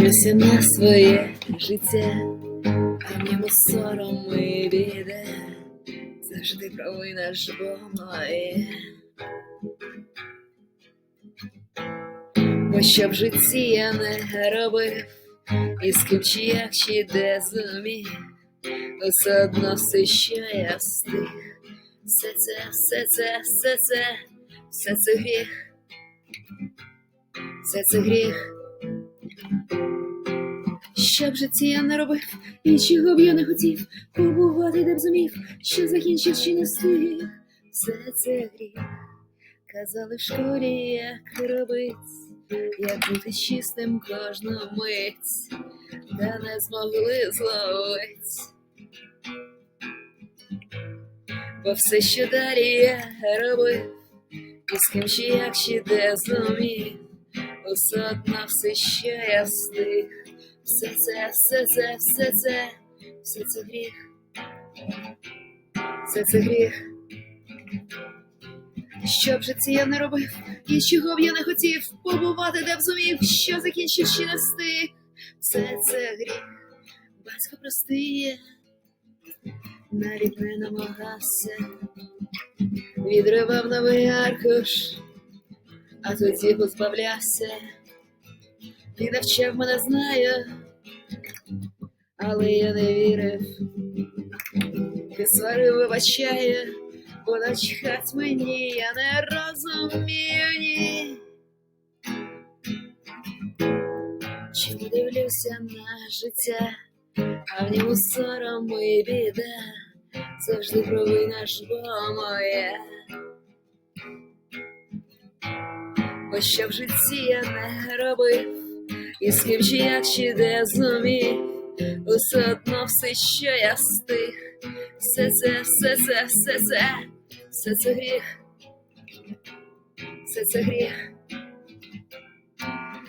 Дивлюся на своє життя, а в ньому сором і біда. Завжди провина ж моє. Бо що в житті я не робив, і з ким чи як чи де зумів, все одно все, що я встиг. Все це, все це, все це, все це гріх. Все це гріх. Що в житті я не робив, і чого б я не хотів, побувати, де б зумів, що закінчив чи не встиг. Все це гріх. Казали в школі, як робить, як бути чистим кожну мить, та не змогли зловить. Бо все, що далі я робив, і з ким чи як чи де зумів, усе одно все, що я встиг. Все це, все це, все це, все це гріх. Все це гріх. Що б житті я не робив, і чого б я не хотів побувати, де б зумів, що закінчив чи не встиг. Все це гріх, батько простиє, навіть не намагався, відривав новий аркуш, а тоді позбавлявся. Ти навчав мене знаю, але я не вірив. Ти сварив, вибачає, бо начхать мені, я не розумію ні. Чому дивлюся на життя, а в ньому сором і біда, завжди провина ж бо моя. Бо що в житті я не робив, і з ким чи як чи де зумів, усе одно все, що я стих, все це, все це, все це, все це гріх, все це гріх.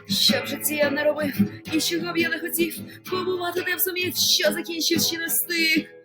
Що в житті я не робив, і чого б я не хотів, побувати не зумів, що закінчив чи не встиг.